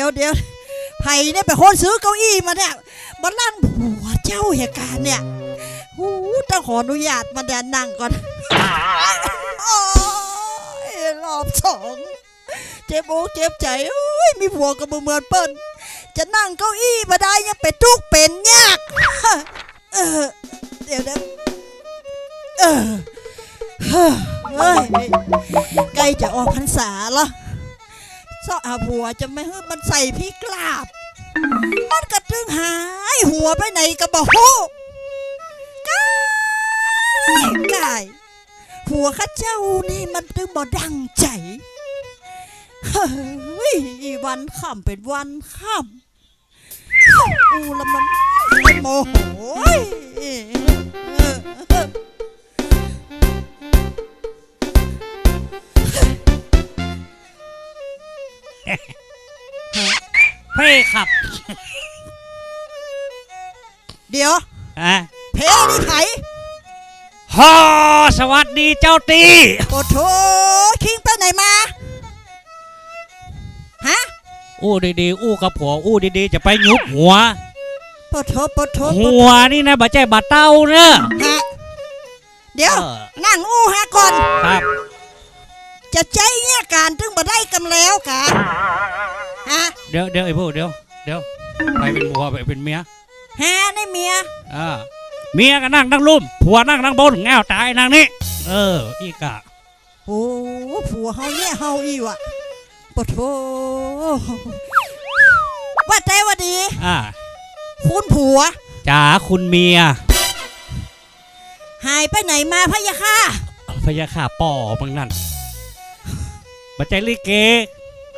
ดี๋ยวเดี๋ยวไผ่เนี่ยไปนคนซื้อเก้าอี้มาเนี่ยมาลั่นหัวเจ้าเหตุการณ์เนี่ยโอ้โหต้องขออนุญาตมาแดนนั่งก่อนโอ้ยรอบสองเจ็บอกเจ็บใจโอ้ยมีผัวกับเมือนเปิ้นจะนั่งเก้าอี้มาได้ยังเป็นทุกเป็นยากเออเดี๋ยวนะเออเฮ้ยเฮ้ยใกล้จะออกพรรษาแล้ว เจ้าอาผัวจะไม่ให้มันใส่พริกลาบ มันกระตึงหายหัวไปไหนกระบอกกายกายผัวข้าเจ้านี่มันตึงบ่ดังใจเฮ้ยวันค่ำเป็นวันค่ำอูละมันมันโมโห เออเออเพ่ขับเดี๋ยว อะเพนี่ไผฮอสวัสดีเจ้าตีโอ้โถคิงไปไหนมา ฮะอู้ดีๆอู้กับผัวอู้ดีๆ จะไปยุบหัวปะโถปะโถปะหัโถวนี่นะบาใจบาเต้าเนอะฮะเดี๋ยว เออ นั่งอู้ฮะก่อน ครับ จะใจเนี่ยการถึงบ่ได้กำแล้วกะฮะเดี๋ยวเดี๋ยวไอ้พวกเดี๋ยวเดี๋ยวไปเป็นผัวไปเป็นเมียฮะในเมียอ่าเมียก็นั่งนั่งลุ่มผัวนั่งนั่งบนแง่วตายนั่งนี่เออ อีกอะโอ้ผัวเฮาเนี่ยเฮาอีวะปะโถว่าแต่ว่าดี อ่า คุณผัวจ๋าคุณเมีย หายไปไหนมาพะยะค่ะพยาข่าป่อมึงนั่น บาใจลิเก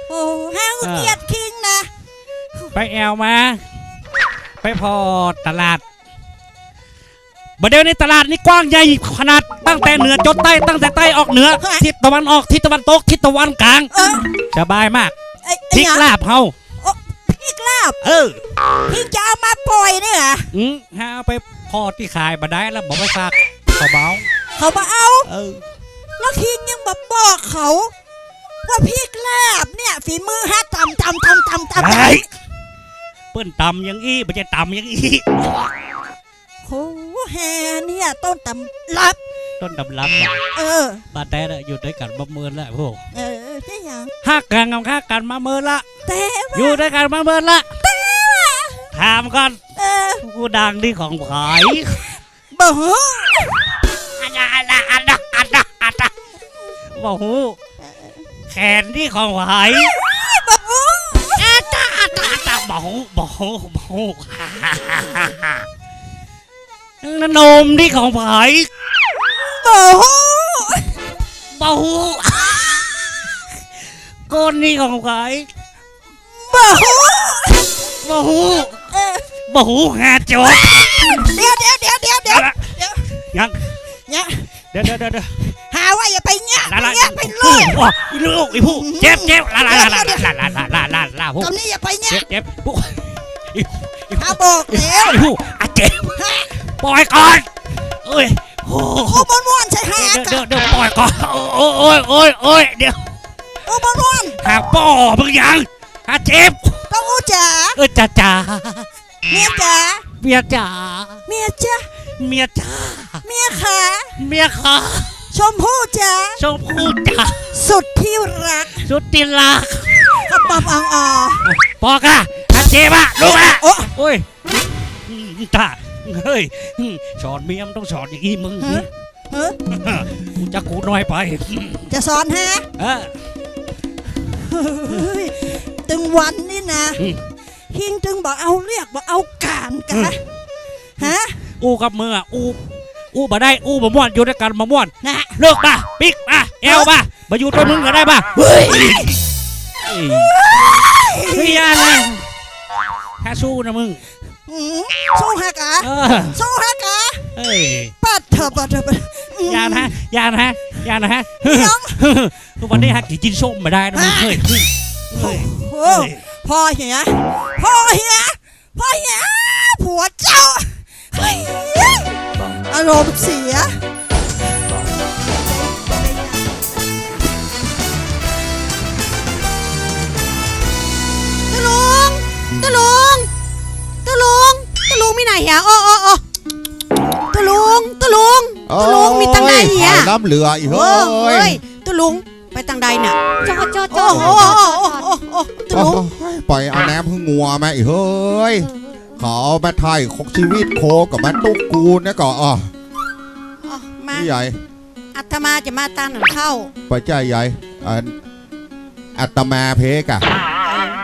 โอ้ฮาอ่าเกียดคิงนะไปแอวมา ไปพอตลาดบดเดี๋ยวนี้ตลาดนี่กว้างใหญ่ขนาดตั้งแต่เหนือจนใต้ตั้งแต่ใต้ออกเหนือ ทิศตะวันออกทิศตะวันตกทิศตะวันกลางเออสบายมากไอ้พไอ้ริกหยังลาบเฮาพริกลาบ เออพริกจะเอามาปล่อยเนี่ยเหรออืมฮาเอาไปพอที่ขายมาได้แล้วบอกไปฝากเขาเบาเขามาเอา เออแล้วคิงยังมาบอกเขา ว่าพริกลาบเนี่ยฝีมือฮะตำตำตำตำตำไอ้เปิ้นตำอยังอี้ไม่ใช่ตำอยังอี้โอ้แฮเนี่ยต้นตำรับ ต้นตำรับอะเออบาแต่ละอยู่ด้วยกันมาเมินละพวกเออใช่ยังฮักกันกับฮักกันมาเมินละแต่อยู่ด้วยกันมาเมินละถามก่อนเออกูดังที่ของขายบ่ฮู้อันนะอันนะอันนะอันนะอันนะบอกหู แขนที่ของขายบ่ฮู้อาตาอาตาอาตาบอกหูบอกหูบอกหูนั่นนมที่ของขายบ่ฮู้บอกหูก้นที่ของขายบ่ฮู้บอกหูเออบอกหูหาจบเดี๋ยวเดี๋ยวเดี๋ยวเดี๋ยวเดี๋ยวเดี๋ยวยังเนี่ยเดี๋ยวเดี๋ยวเดี๋ยวเดี๋ยวาว่าอย่าไปเนี่ยลาลาเนี่ยไปเลยว้าอีลูกอีผู้เจ็บเจ็บลาลาลาลาลาลาลาลาลาลาผู้ตอนนี้อย่าไปเนี่ยเจ็บเจ็บผู้อีอีหาบอกแล้วอีผู้อะเจ็บปล่อยก่อนเอ้ยโอ้โอ้บอนม่วนใช่หาเดี๋ยวกัเดี๋ยวเดี๋ยวปล่อยก่อนโอ้ยโอ้ยโอ้ยโอ้ยเดี๋ยวโอ้บอนม่วนหาป่อมึงยังหาเจ็บต้องอู้จ๋าเออจ้าจ้าเมียจ๋าเมียจ๋าเมียจ๋าเมียจ๋าเมียขาเมียค่ะ ชมพู่จ๋าชมพู่จ๋าสุดที่รักสุดที่รักกระป๋องอ่องอ่อปอกอะหาเจ็บอะลูกอะโอ้โอ้ยอืมตาเฮ้ยอืมสอนเมียมนต้องสอนอย่างนี้มึงเฮ้ยเฮ้ยกูจะกูน้อยไป จะสอนฮะเออเฮ้ยตึงวันนี่นะอืมหิงตึงบอกเอาเรียกบอกเอาการกะฮะอู้กับมืออะ อู้อู้มาได้อู้มาม่วนอยู่ด้วยกันมาม่วนนะเลิกป่ะปิ๊กป่ะเอวป่ะมาอยู่ตัวมึงก็ได้ป่ะเฮ้ยเฮ้ยอยานะถ้าสู้นะมึงอืมสู้ฮะกะเออสู้ฮะกะเอ้ยปัดเถอะปัดเถอะปัดมอยานะอยานะอยานะฮะน้องทุกวันนี้ฮะกี่กินส้มมาได้นะมึงเฮ้ยเฮ้ยโอ้พ่อเหียพ่อเหียพ่อเหียผัวเจ้าเฮ้ย อารมณ์เสียตะลุงตะลุงตะลุงตะลุงมีไหนเหรออ๋ออ๋โอ้ตะลุงตะลุงตะลุงมีตังไหนอ่น้ำเหลืออีกเฮ้ยตะลุงไปตังใดน่ะจอดจอดจอดโอ้โหโอ้โอ้ตะลุงปล่อยเอาแหนมพึ่งงัวมาอีกเฮ้ย ขอมาไทยของชีวิตโคกับมาตุกกูนะก่อนอ๋ออ๋อมานี่ใหญ่อัตมาจะมาตานหนังเข้าไปใจใหญ่อันอัตมาเพกอะ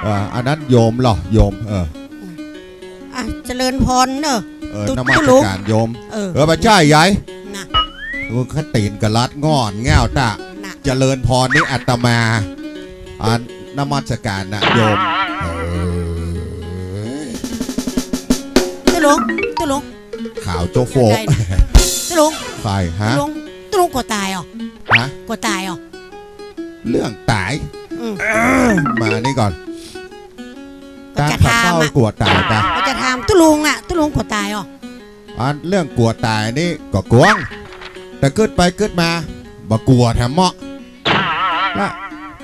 เอออันนั้นโยมเหรอโยมเอออะเจริญพรเนอะเออตุ๊นมัสตุ๊ลุงการโยม เออเออไปใจใหญ่น่ะกูขตีนกระลัดงอนแง่วตะน่ะเจริญพรนี่อัตมาอันนมัสการนะโยม ลุงตุลุงข่าวโจโฟกได้น่ะตุลุงใครฮะตุลุงตุลุงกลัวตายเหรอฮะกลัวตายเหรอเรื่องตายอืมมานี่ก่อนก็ตาจะขัดถามเข้าอะกลัวตายปะก็จะถามตุลุงอะตุลุงกลัวตายเหรออันเรื่องกลัวตายนี่ก็กวงแต่เกิดไปเกิดมาบ่กลัวแถมเหมาะละ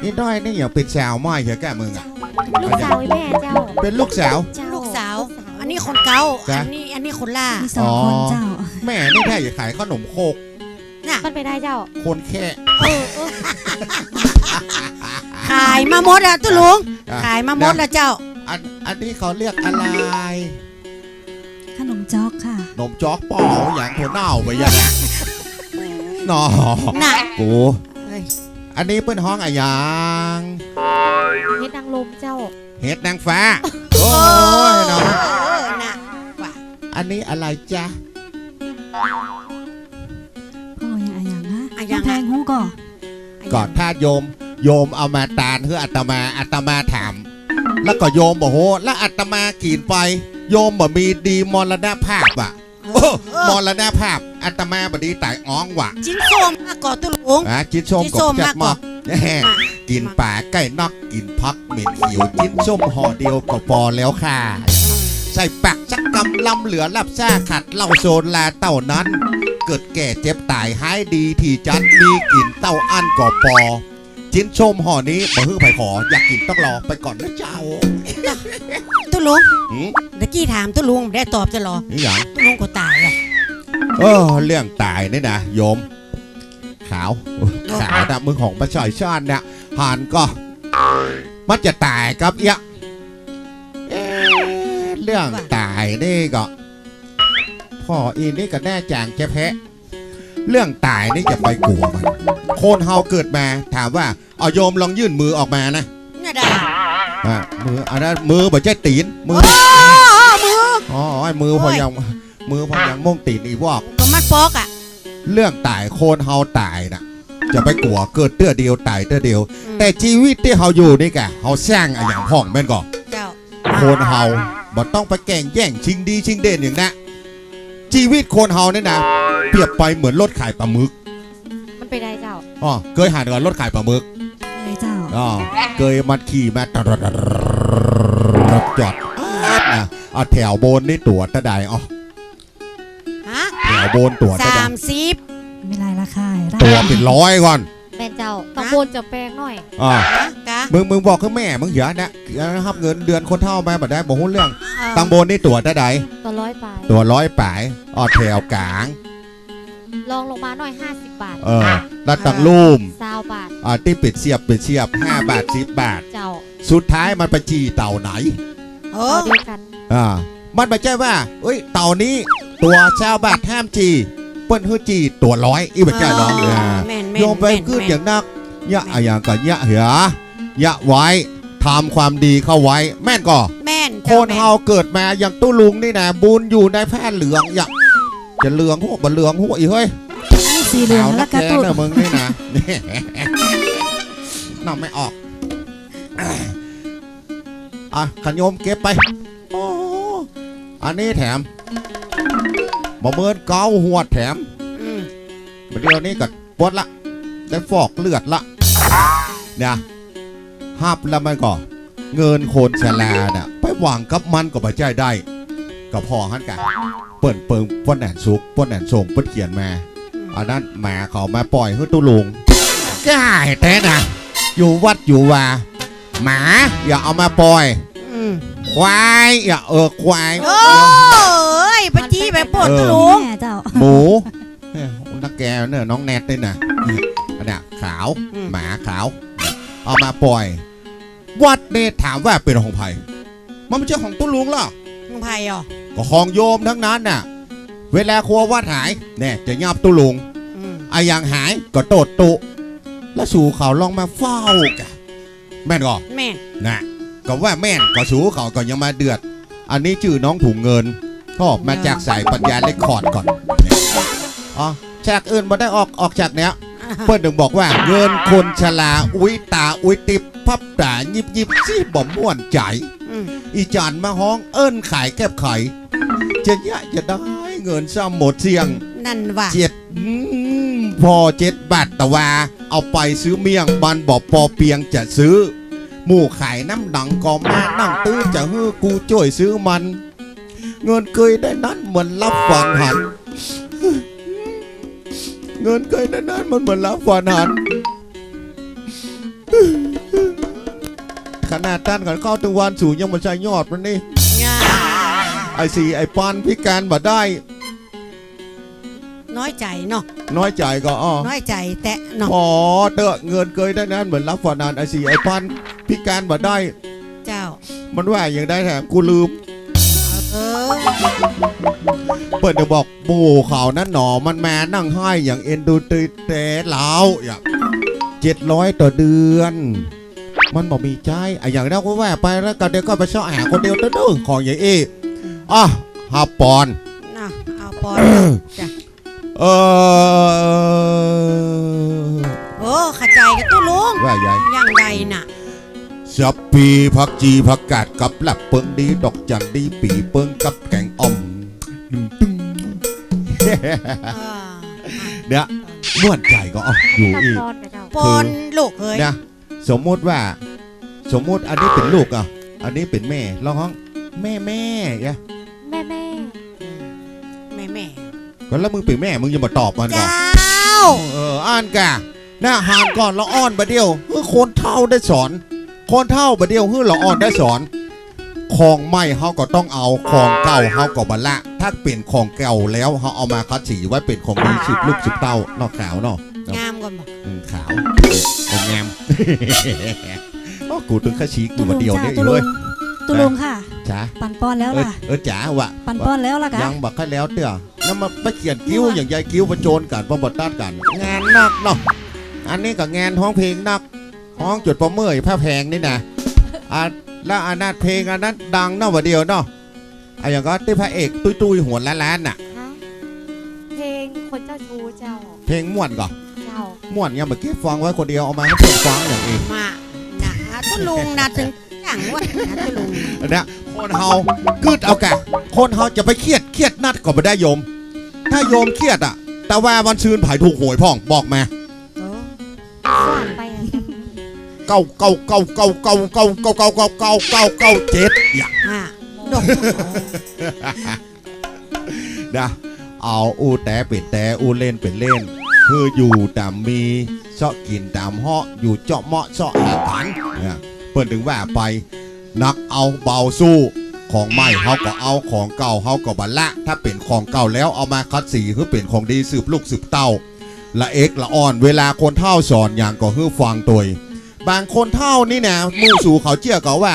นี่ด้อยนี่อย่างเป็นสาวไม่เหรอแกมึงอะลูกสาวไอ้แม่เจ้าเป็นลูกสาว คนเก่าจ้ะอันนี้อันนี้คนล่ามีสองคนเจ้าแม่นี่แค่อยากขายขนมโคกน่ะมันไปได้เจ้า คนแค่ เออเออขายมาหมดอะตุลุงอะ ขายมาหมดแล้วเจ้า อันอันนี้เขาเรียกอะไรขนมจอกค่ะนมจ๊อกเปออย่างถั่วเน่าไปยังไงนอน่ะกูเอ้ยอันนี้เปิ้นห้องอะหยัง เฮ็ดนางลมเจ้า เห็ดนางฟ้า โอ้ยเนาะเอ อน่ะว่าอันนี้อะไรจ๊ะก็ยังอะไรอย่างฮะอะอย่างแพงหูก่อก่อนถ้าโยม โยมเอามาตานเพื่ออัตมาอัตมาถาม แล้วก็โยมบอกโหแล้วอัตมากินไป โยมบ่มีดีมรณภาพอะเอโอ้อเออ มรณภาพอัตมาบดีตายอ้องว่ะจิ้นส้มมาก่อตุลุง อะจิ้นส้มจิ้นกส้บมจัดมากหมกอว่าแหม่กินป่าใกล้นอกกินพักเหม็นหิวจิ้นส้มห่อเดียวก็พอแล้วค่ะ ใส่ปักสักกำลำเหลือรับซ่าขัดเหล่าโซนลาเต่านั้น เกิดแก่เจ็บตายหายดีที่จัดมีกลิ่นเต้าอั้นก่อปอ จิ้นชมห่อนี้บ่ฮื้อไผขอ อยากกินต้องรอไปก่อนนะเจ้าตุลุงหืมเมื่อกี้ถามตุลุงไม่ได้ตอบจะหรอนี่หยังตุลุงก็ตายเหรอเออเรื่องตายนี่นะโยม ขาวขาวนะมือของประชาชาติเนี่ยผ่านก็มันจะตายครับเอียะเอ๊ะ เรื่องตายนี่ก็พ่ออีนี่ก็แน่จางจะแพ้ เรื่องตายนี่อย่าไปกลัวมันโคนเฮาเกิดมาถามว่าเอาโยมลองยื่นมือออกมานะน่าด่าอะมืออันนั้นมือบ่ใช่ตีนมือโอ้มืออ๋อไอ้มือพอยังมือพอยังม่วงตีนอีวอกก็มัดปอกอะเรื่องตายโคนเฮาตายนะจะไปกลัวเกิดเตื้อเดียวตายเตื้อเดียวอืมแต่ชีวิตที่เฮาอยู่นี่กะเฮาสร้างอะอย่างพ่องแม่นก่อเจ้าโคนเฮา บ่ต้องไปแก่งแย่งชิงดีชิงเด่นอย่างนะชีวิตโคนเฮาเนี่ยนะ เปรียบไปเหมือนรถขายปลาหมึกมันไปได้เจ้าอ๋อเคยหันกับรถขายปลาหมึกเลยเจ้าอ๋อเคยมันขี่มาตรดจอดนะเอาแถวบนนี่ตัวตะไดอ๋อฮะแถวบนตัวตะสาไดมสิบไม่ไรราคาตัวเป็นร้อยก่อน แม่นเจ้าตำบลจะแปลงหน่อยอ๋อฮะกะมึงมึงบอกคือแม่ มึงเหรอนะนะครับเงินเดือนคนเท่ามาบัดได้บอกหุ้นเรื่อง เอ่อตังโบนนี่ตัวได้ใดต่อร้อยไปตัวร้อยป่ายออแถวกลาง ลองลงมาหน่อย 50 บาทเออแล้วตังลุ่มซาวบาทอ่าที่ปิดเสียบปิดเสียบ 5 บาท 10 บาท เจ้าสุดท้ายมันไปจีเต่าไหนเอเอาอเดียวกันอ่า มันไม่ใช่ว่า เอ้ย เต่านี้ตัวเช้าบาทห้ามจี เปิ้นฮือจีตัวร้อยอีบัจจ้าน้องเออ่าอแม่นแม่น โยมไปแม่นขึ้นแม่นอย่างนักยะอะอย่างกับยะเหรอยะไว้ทำความดีเข้าไว้ แม่นก่อแม่นคจ้านแม่นเฮาเกิดมาอย่างตู้ลุงนี่นะบุญอยู่ในแพทย์เหลืองอย่าจะเหลืองหัวบ่เหลืองหัวอีเฮ้ยนี่สีเหลืองเอาแล้วนักระแท้ตุ้นนะมึงนี่นะนี่น่าไม่ออกอะขันโยมเก็บไปโอ้อันนี้แถมบ่เมินเกาหัวแถมอืมเดี๋ยวนี้ก็ปวดละ ได้ฟอกเลือดละเนี่ยหับแล้วมันก็ เงินโคนชลาเนี่ยไปวางกับมันก็บ่ใจได้ ก็พอฮันกันเปิ่นเปิงป้นแหนสุกป้นแหนส่งเปิ้นเขียนมาอันนั้นแหมาเขามาปล่อยให้ตุลุงก้าแต่นะอยู่วัดอยู่ว่า หมาอย่าเอามาปล่อยอืมควายอย่าเออควายโอ้ยปวดตะลุงแม่เจ้าหมูเนี่ยนักแกเนี่ยน้องแนทด้วยนะอันเนี้ย ขาวอืมหมาขาว เอามาปล่อย วัดเนตถามว่าเป็นของไผ่มันไม่ใช่ของตุ้ลุงหรอมึงไผ่อะก็ของโยมทั้งนั้นน่ะ เวลาครัววัดหายเนี่ยจะยับตุ้ลุงอืมไอ้อย่างหายก็โตดตุ แล้วสู่เขาลองมาเฝ้ากะแม่นก็แม่นนะก็ว่าแม่นก็สู่เขาก็ยังมาเดือด อันนี้ชื่อน้องถุงเงินก็มาจากสายปัญญาเลคคอร์ดก่อนเนี่ยอ๋อจากอื่นมาได้ออกออกจากเนี้ย เพื่อนถึงบอกว่าเงินคนชราอุ้ยตาอุ้ยติบพับตายิบยิบซี่บ่ม่วนใจอืมอีจานมาห้องเอิ้นขายแก็บไข่จะยะจะได้เงินซ้ำหมดเสียงนั่นว่าเจ็ดอืมพอเจ็ดบาทแต่ว่าเอาไปซื้อเมี่ยงบันบอกปอเปียงจะซื้อ หมู่ขายน้ำดังก็มานั่งตื้อจะฮื้อกูช่วยซื้อมัน เงินเคยได้นั้นเหมือนรับฝันหัน เงินเคยได้นั้นมันเหมือนรับฝันหัน ขนาดท่านกันเข้าถึงวันสูงยังมันใช้ยอดมันนี่ง่าไอสีไอปานพิการบ่ได้ น้อยใจเนาะน้อยใจก็อ้อน้อยใจแตะเนาะอ๋อเตอะเงินเคยได้นั้นเหมือนรับฝันหันไอสีไอปานพิการบ่ได้ เจ้า มันว่าอย่างได้แถมกูลืมเออ เปิดจะบอกหมู่เขานั่นหนอมันแม่นั่งให้อย่างเอ็นดูตีเตะเหลาอย่างเจ็ดร้อยต่อเดือน มันบอกมีใจอะอย่างนั้นก็ว่าไปแล้วก็เดี๋ยวก็ไปเช่าหาคนเดียวเด้อของอย่างเออะฮาปอนน่ะเอาปอนจ้ะเออโอ้เข้าใจกันตู้ลุงว่าใหญ่ยังไงน่ะ สับปีผักจีผักกาดกับหลับเปิงดีดอกจันดีปีเปิงกับแกงอ่อมตึ้งตึ้งเออเนี่ยม่วนใจก็เอาอยู่ตะอีกปอนกับเจ้าปอนลูกเอ้ยนะสมมติว่า สมมติอันนี้เป็นลูกอะ อันนี้เป็นแม่ร้องแม่แม่ยะแม่แม่แม่แม่ก็แล้วมึงเป็นแม่มึงอย่ามาตอบมันก่อนเจ้าเอออ่านกะหน้าหานก่อนละอ้อนบะเดียวเฮ้อคนเท่าได้สอน คนเท่าบะเดียวเฮ้อละอ้อนได้สอนของใหม่เฮาก็ต้องเอาของเก่าเฮาก็บัละ ถ้าเปลี่ยนของเก่าแล้วเฮาเอามาคัดสีไว้เป็นของดีสืบลูกสืบเต้านอกขาวเนาะงามก่อนบอกอืมขาวเป็นงามโอ้กูถึงข้าชีกูตุมาลุงเดียวจ้าเนี่ยตุอีกลุเลยงตุลุงค่ะจ้าปันป้อนแล้วเออล่ะเออจ๋าวะปันป้อนแล้วล่ะกะยังบักให้แล้วเตี้ยแล้วมาไปเขียนกิ้วอย่างยายกิ้วประโจนกันประบดต้านกัน งานนักเนาะอันนี้ก็งานห้องเพลงนัก ห้องจุดประเมยผ้าแพงนี่นะอะแล้วอันนั้นเพลงอันนั้นดังเนาะวะเดียวเนาะไอ้อย่างก็ที่พระเอกตุ้ยตุ้ยๆหัวล้านล้านๆน่ะ ฮะเพลงคนเจ้าชู้เจ้า เพลงม่วนก่อนเจ้าม่วนเนี่ยเมื่อกี้ฟังไว้คนเดียวเอามาให้เพื่อนฟังอย่างเองมาน่ะตู้ลุงน่ะถึงอย่างว่านะตู้ลุงอันเนี้ยคนเฮากึดเอากะคนเฮาจะไปเครียดเครียดนัดก็ไม่ได้โยม ถ้าโยมเครียดอะ แต่ว่าวันซืนไผ่ถูกหวยพ่องบอกมา เก้าเก้าเก้าเก้าเก้าเก้าเก้าเก้าเก้าเก้าเก้าเก้าเจ็ดอย่างอะดอกนะเอาอูแต่เป็นแต่อูเล่นเป็นเล่น คืออยู่ตามมีเสาะกินตามเหาะอยู่เจาะเหมาะเสาะหากันเนี่ยเพิ่นถึงว่าไป นักเอาเบาสู้ของใหม่เฮาก็เอาของเก่าเฮาก็บัลละ ถ้าเป็นของเก่าแล้วเอามาคัดสีคือเป็นของดีสืบลูกสืบเต้าละเอกละอ่อนเวลาคนเท่าสอนอย่างก็ฮือฟังตัว บางคนเท่านี่นะหมู่สู่เขาเจียก็ว่า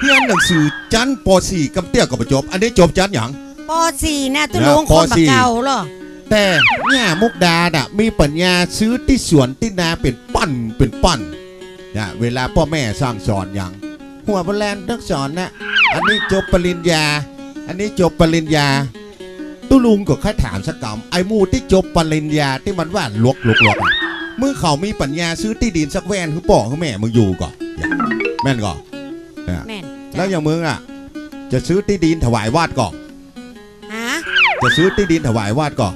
เรียนหนังสือจันป .4 กำเตี้ยก็บ่จบ อันนี้จบจันหยังปอสี่นะตู้ลุงนะคปนบักสี่เก่าเหรอแต่เนี่ยมุกดาน่ะมีปัญญาซื้อที่สวนที่นาเป็นปั้นเป็นปั้นนะเวลาพ่อแม่สร้างสอนอย่างหัวโบราณนักสอนนะอันนี้จบปริญญา อันนี้จบปริญญาตุลุงก็แค่ถามสักกรรมไอ้หมูที่จบปริญญาที่มันว่าลวกลวกลวกอะ มึงเขามีปัญญาซื้อที่ดินสักแว่นคือป่อคือแม่มึงอยู่ก่อนอย่างแม่นก่อนแม่นแล้วอย่างมึงอะ จะซื้อที่ดินถวายวาดก่อนฮะจะซื้อที่ดินถวายวาดก่อน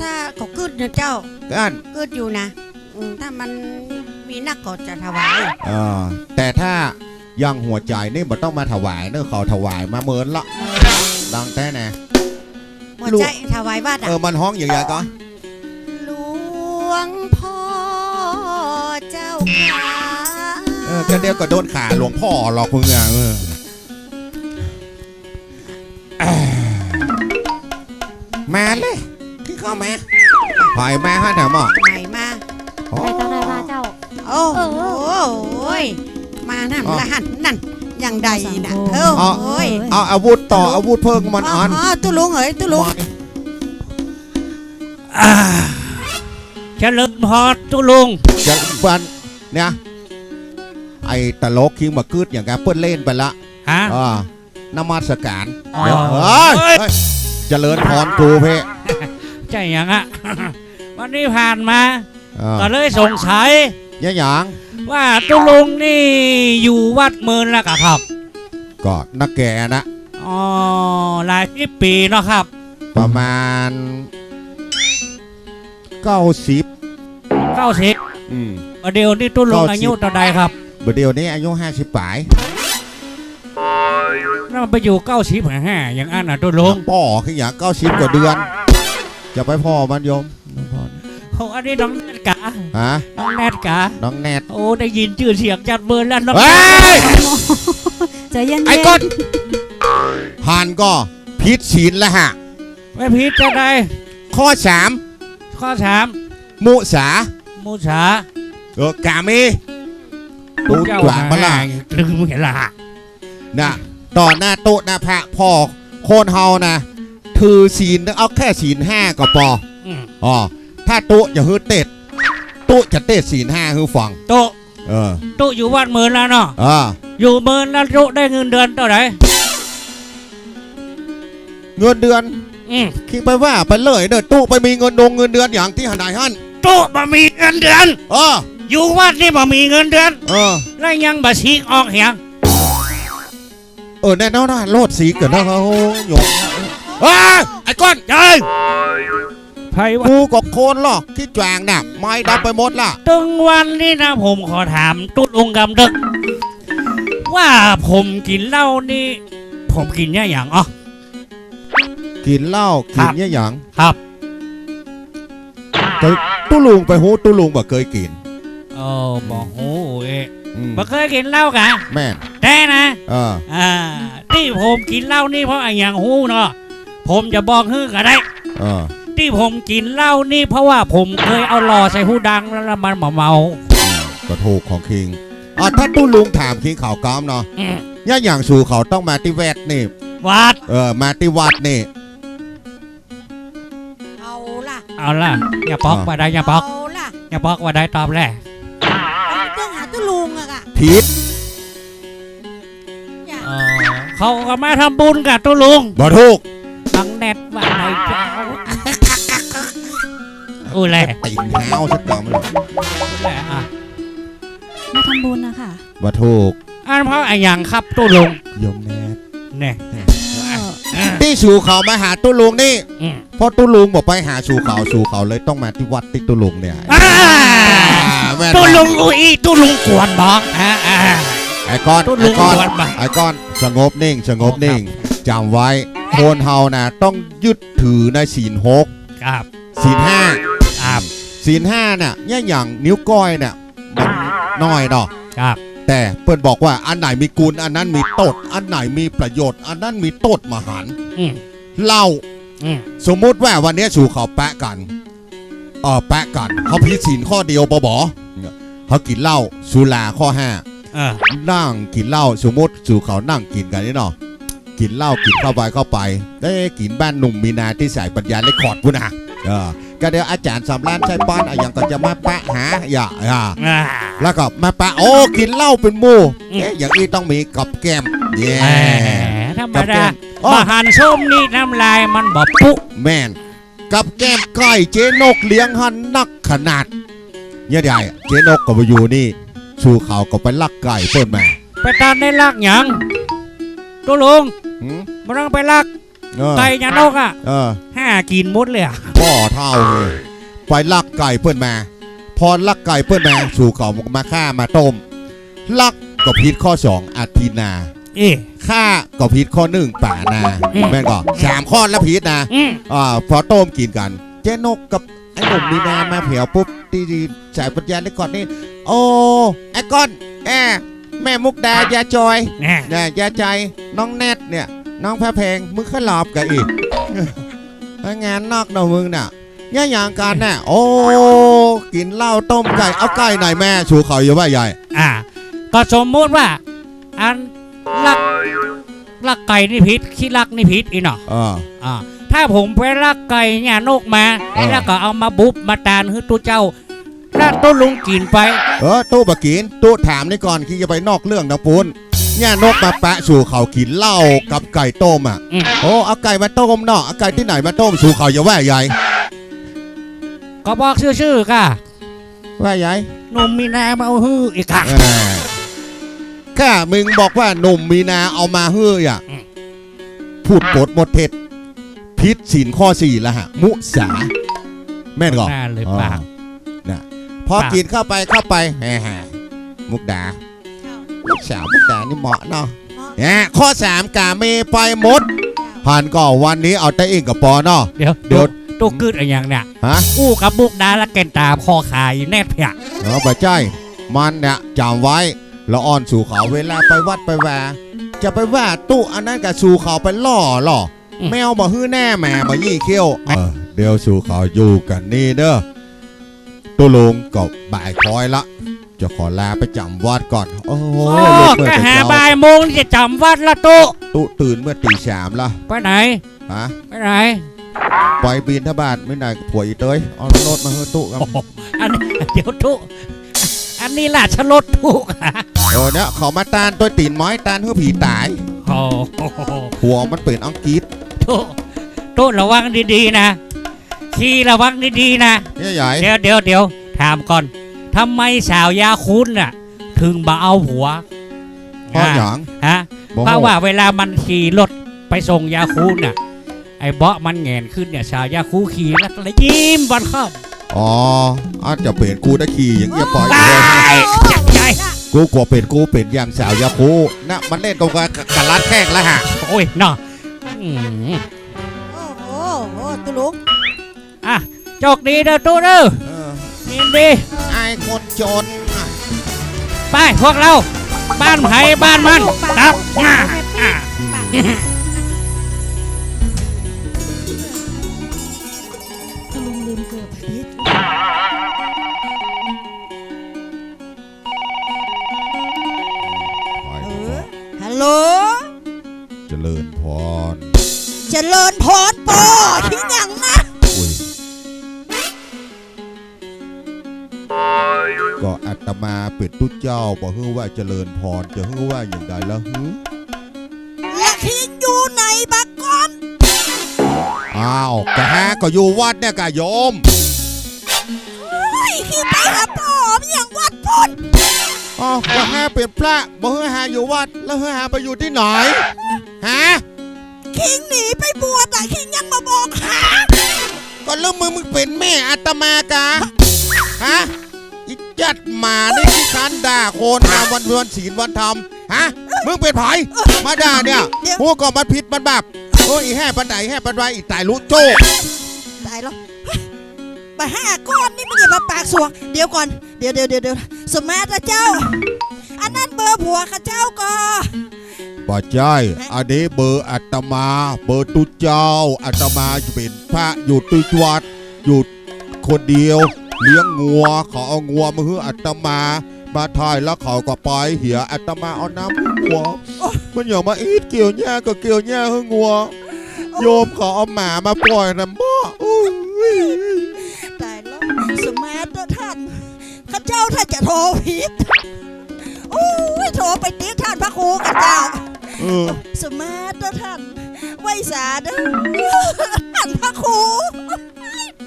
ถ้าเขากึดนะเจ้าก็อันกึดอยู่นะอืมถ้ามันมีนักก็จะถวายเออแต่ถ้ายังหัวใจนี่มันต้องมาถวายเนอะเขาถวายมาเมินละดังแต่แน่หัวใจถวายวัดเออะอมันห้องอย่างไรก็หลวงพ่อ เจ้าขาเออก็เดียวก็โดนขาหลวงพ่อหรอกมึงอะเออมาเลยขี้เข้ามาถอยมาฮะเดี๋ยวหมอไหนมาโอ้ไปเจ้าได้มาเจ้า โอ้โหยมานั่นละหันนั่นอย่างใดนะเออโอ้ยเอาอาวุธต่ออาวุธเพิ่งมันอ่อนอ๋อตุลุงเฮ้ยตุลุงอ่าเฉลิมพรตุลุงจะฟัน เนี่ยไอ้ตลกคิงมากึดอย่างแกเปิ้นเล่นไปละฮะอ่านมัสการอ๋อเดี๋ยวเฮ้ยเฮ้ยเฮ้ยเจริญพรกูเพ่ใช่ยังอะ วันนี้ผ่านมา อ่าก็เลยสงสัย ยังหยังว่าตุลุงนี่อยู่วัดเมินแล้วกะครับ ก็นักแกนะอ๋อหลายสิบปีเนาะครับประมาณเก้าสิบเก้าสิบอืม เดี๋ยวนี้ตุลุงเก้าสิบอายุเท่าใดครับเดี๋ยวนี้อายุห้าสิบปลายนั่นมันไปอยู่เก้าสิบห้าอย่างอันน่ะตุลุงป่อขึ้นอย่างเก้าสิบกว่าเดือน จะไปพ่อมันโยมโอ้อันนี้น้องแนทกะฮะน้องแนทกะน้องแนทโอ้ได้ยินชื่อเสียงจัดเบิร์นแล้วน้องเฮ้ยใจเย็นๆไอ้ก้นผ่านก็พิษศีลแล้วฮะไม่ผิดจะได้ข้อสามข้อสามมุสามูสา เออกามีตูดกว่างมาละลืมเห็นละนะต่อหน้าโต๊ะหน้าพระพ่อโคนเฮานะถือศีลเอาแค่ศีลห้าก็พออืมอ๋อถ้าโต๊ะอย่าฮือเต็ดโต๊ะจะเต็ดศีลห้าคือฟัง โตะเออโตะอยู่วัดเมินแล้วเนาะอ่าอยู่เมินแล้วโตะได้เงินเดือนเท่าไหร่เงินเดือนอืมคิดไปว่าไปเลยเด้อตู้ไปมีเงินดงเงินเดือนอย่างที่หันใดหันโตะบ่มีเงินเดือน เออ อยู่วัดนี่บ่มีเงินเดือนเออ แล้วยังบ่ชีกออกเหียงเออแน่นอนนะโลดสีเกิดนะเขาโยมเอ้ยไอ้ก้อนเอ้ยไผว่ากูก็โคนหรอกที่แจงน่ะไม่ดับไปหมดละตึงวันนี้นะผมขอถามตุ๊ดองค์กำดึก ว่าผมกินเหล้านี่ ผมกินเนี่ยอย่างอ๋อ กินเหล้าครักินบเนี่ยหยังครับเคยตู้ลุงไปหูตู้ลุงบ่เคยกิน โอ้บอกโอ้เอ๊ะอืมบ่เคยกินเหล้ากะแม่นแต่นะ เอออ่า ที่ผมกินเหล้านี่เพราะอะไรอย่างหูเนาะผมจะบอกฮื้อก็ได้ เออที่ผมกินเหล้านี่เพราะว่าผมเคยเอาหลอใส่หูดังแล้วมันมาเมาอืมก็ถูกของคิงอะถ้าตู้ลุงถามคิงข่าวกามเนาะอืมย่าอย่างสู่เขาต้องมาที่แวดนี่ วัดเออ มาที่วัดนี่ เอาล่ะเอาล่ะอย่าปอกว่าได้อย่าปอกเอาล่ะอย่าปอกว่าได้ตอบแหละ ผิดอย่าเออเขาก็มาทำบุญกับตุลุงบ่ถูกน้องแนทว่าไงเจ้าอู้แหละติ่งเท้าสักกำเลยแหละอะมาทำบุญนะคะบ่ถูกอันเพราะอะไรอย่างครับตุลุงโยมแนทเนี่ยเออ ที่สู่เขามาหาตู้ลุงนี่อืม เพราะตู้ลุงบอกไปหาสู่เขาสู่เขาเลยต้องมาที่วัดที่ตู้ลุงเนี่ยอ่าแม่นตุบ่ลุงอุ้ยตุลุงกวนบอกอ่าอ่า ไอ้ก้อนตู้ลุไอ้งก้อนกวนบอกไอ้ก้อนสงบนิ่งสงบนิ่งจำไว้โคนเฮานะต้องยึดถือในศีลหกครับศีลห้าครับศีลห้าน่ะเนี่ยอย่างนิ้วก้อยเนี่ยมันน้อยเนาะครับ แต่เปิ้นบอกว่าอันไหนมีกุลอันนั้นมีโทษอันไหนมีประโยชน์ อันนั้นมีโทษมหันต์อืมเหล้าอืมสมมุติว่าวันนี้สู่เขาแปะกันเออแปะกัน เขาพิศีลข้อเดียวบอบอเขากินเหล้าสุราข้อห้า เออนั่งกินเหล้าสมมติสู่เขานั่งกินกันนี่เนาะกินเหล้ากินเข้าไปเข้าไปได้กินบ้านหนุ่มมีนาที่สายปัญญาเลคคอร์ดพุ่นนะเออ ก็เดี๋ยวอาจารย์สำรานใช้ป้อนอะอย่างก็จะมาแปะหาอย่าอย่าอ่า แล้วก็มาปะโอ้กินเหล้าเป็นหมู่อืม เอ๊ะอย่างนี้ต้องมีกับแก้มเย่แหมธรรมกับดาแก้มอ๋อมาหันส้มนี่น้ำลายมันบอกปุ๊แม่นกับแก้มไก่เจนกเลี้ยงหันนักขนาดเนี่ยใหญ่เจนกก็มาอยู่นี่สู่เขาก็ไปลักไก่เปิ้นมาไปตามได้ลักหยังตุลุงหืม มันต้องไปลัก เออไก่ยานกอะเออห้ากินหมดเลยอะพ่อเท่าเลยไปลักไก่เปิ้นมา พอลักไก่เปิ้นมาสู่เขามาฆ่ามาต้ม ลักก็ผิดข้อสองอาทินา เอ๊ะ ฆ่าก็ผิดข้อหนึ่งป่านาอืม แม่นก็สามข้อแล้วผิดนะอืมอ่าพอต้มกินกัน เจ๊นกกับไอ้หนุ่มมีนามาเผียวปุ๊บดีดีสายปัญญาได้ก่อนนี่โอ้ไอ้ก้อนแอแม่มุกดายาจอย แน่ เนี่ยยาใจน้องแนทเนี่ย น้องพระเพงมึงขลอบกับอีกงานนอกเนาะมึงน่ะย่าอย่างกันแน่โอ้กินเหล้าต้มไก่เอาไก่ไหนแม่ชูเขาอยู่ว่าใหญ่อ่าก็สมมุติว่า อันลักลักไก่นี่ผิดขี้ลักนี่ผิดอีเนาะเอออ่าถ้าผมไปลักไก่เนี่ยนกมาเออแล้วก็เอามาบุบมาตานให้ตัวเจ้าแล้วตัวลุงกินไป เออตู้บะกินตู้ถามนี่ก่อนที่จะไปนอกเรื่องนะปูน เนี่ยนกมาแปะสู่เขากินเหล้ากับไก่ต้มอะอืม โอ้เอาไก่มาต้มเนาะเอาไก่ที่ไหนมาต้มสู่เขาอย่าว่าใหญ่ก็บอกชื่อๆค่ะว่าใหญ่หนุ่มมีนามาเอาฮืออีกค่ะ เออแค่มึงบอกว่าหนุ่มมีนาเอามาเฮ้ยอะอืม พูดปดหมดเท็ดพิษศีลข้อสี่ละฮะ มุสา แม่นก่อนหน้าเลยปากนะพอปาก กินเข้าไปเข้าไปแหมมุกดา ลูกสาวมุกดานี่เหมาะเนาะแหมข้อสามกาเมไปหมดผ่านก็วันนี้เอาแต่เองกับปอเนาะเดี๋ยวเดี๋ยวตัวกึดอะไรอย่างเนี่ยฮะกู้กับบุกดาและแกนตาคอขายแน่เพียเออบ่ใจมันเนี่ยจำไว้ล้วอ่อนสู่เขาเวลาไปวัดไปแวจะไปว่าตู้อันนั้นกับสู่เขาไปล่อล่อแมวบ่ฮื้อแน่แหม่บ่ยี่เขี้ยวเออเดี๋ยวสู่เขาอยู่กันนี่เด้อตุลุงก็บ่ายคอยละ จะขอลาไปจำวัดก่อน โอ้โหโอ้ลูกเมื่อก็แต่หาเช้าบ่ายโมงนี่จะจำวัดละตุตุตื่นเมื่อตีสามละไปไหน ฮะไปไหน ปล่อยบินทบาทไม่นานผัวอีเตยเอารถมาเฮือตุกันโอ้โหอันเดี๋ยวตุอันนี้ล่ะชะลดทุกอะเออเนี่ยเขามาตานตัวตีนไม้ตานเฮือผีตายโอ้โหหัวมันเป็นอังกฤษตุตุระวังดีๆนะขี่ระวังดีๆนะ เนี่ยใหญ่ เดี๋ยวเดี๋ยวเดี๋ยวถามก่อน ทำไมสาวยาคุณน่ะ ถึงมาเอาหัวเพราะหยังฮะบ่เพราะว่าเวลามันขี่รถไปส่งยาคูน่ะ ไอ้เบาะมันแหงนขึ้นเนี่ยสาวยาคูขี่แล้วก็เลยยิ้มวันเข้าอ๋ออาจจะเป็นกูตะขี่อย่างเงี้ยปล่อยไปเลยจับใจกูกลัวเป็นกูเป็นอย่างสาวยาคูนะมันเล่นตรงกับกับรัดแข้งแล้วฮะโอ้ยเนาะอืมโอ้โหโอ้ตุลุงอะโชคดีเด้อตู้เด้อเออยินดีไอ้คน จน ไปพวกเรา บ้านไผบ้านมันครับอะอะคุณลุงลืมเกือบพิษไปเออฮัลโหล เจริญพร เจริญพรปอที่ ตมาเป็นตุ้เจ้าบอกฮือว่าเจริญพรจะฮือว่าอย่างไรแล้วฮือและที่อยู่ในบักกอนอ้าวกะฮะก็อยู่วัดเนี่ยกะโยมไอ้ที่ไปหาปอมอย่างวัดพุนอ๋อกะฮะเป็นพระบอกฮือหาอยู่วัด แล้วฮือหาไปอยู่ที่ไหนฮะคิงหนีไปบวชแต่คิงยังมาบอกหาก็แล้วมึงมึงเป็นแม่อาตมากะฮะอี จัดหมาได้ที่คันด่าโคนงามวันวันศีลวันธรรมฮะมึงเป็นไผมาด่าเนี่ยเดี๋ยวพวกก็มันผิดมันแบบโอ้ยอีแห่ปันไดแห่ปันไรอีตายรู้โจ้ตายแล้วเฮ้ยไปห้าก้อนนี่มันอย่ามาปากสวงเดี๋ยวก่อนเดี๋ยวเดี๋ยวเดี๋ยวเดี๋ยวสมาร์ทนะเจ้า อันนั้นเบอร์ผัวข้าเจ้าก็บ่ใช่อันนี้เบอร์อาตมา เบอร์ตุเจ้าอาตมาอยู่เป็นพระอยู่ตุจวัดอยู่คนเดียว เลี้ยงงัวเขาเอางัวมาให้อาตมา มาถ่ายแล้วเขาก็ปล่อยเหียอาตมาเอาน้ำหัวมันอย่ามาอีดเกี่ยวแย่ก็เกี่ยวหญ้าให้งัว โยมเขาเอาหมามาปล่อยนะบ่อุ้ยตายแล้วสมาร์ทท่านข้าเจ้าท่าจะโทรผิด โอ้ยโทรไปตีท่านพระครูกันเจ้าเออสมาร์ทนะท่านไว้สาเด้อท่านพระครู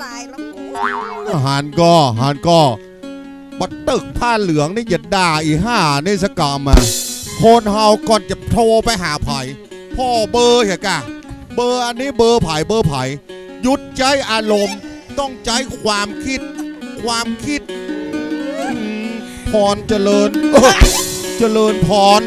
ตายแล้วกูหันก็หันก็บัดตึกผ้าเหลืองนี่อย่าด่าอีห่านี่สกรรมอะคนเฮาก่อนจะโทรไปหาไผ่พ่อเบอร์เหรอกะเบอร์อันนี้เบอร์ไผ่เบอร์ไผ่หยุดใจอารมณ์ ต้องใจความคิด ความคิดอืมพ รเจริญเอ้อเจริญพร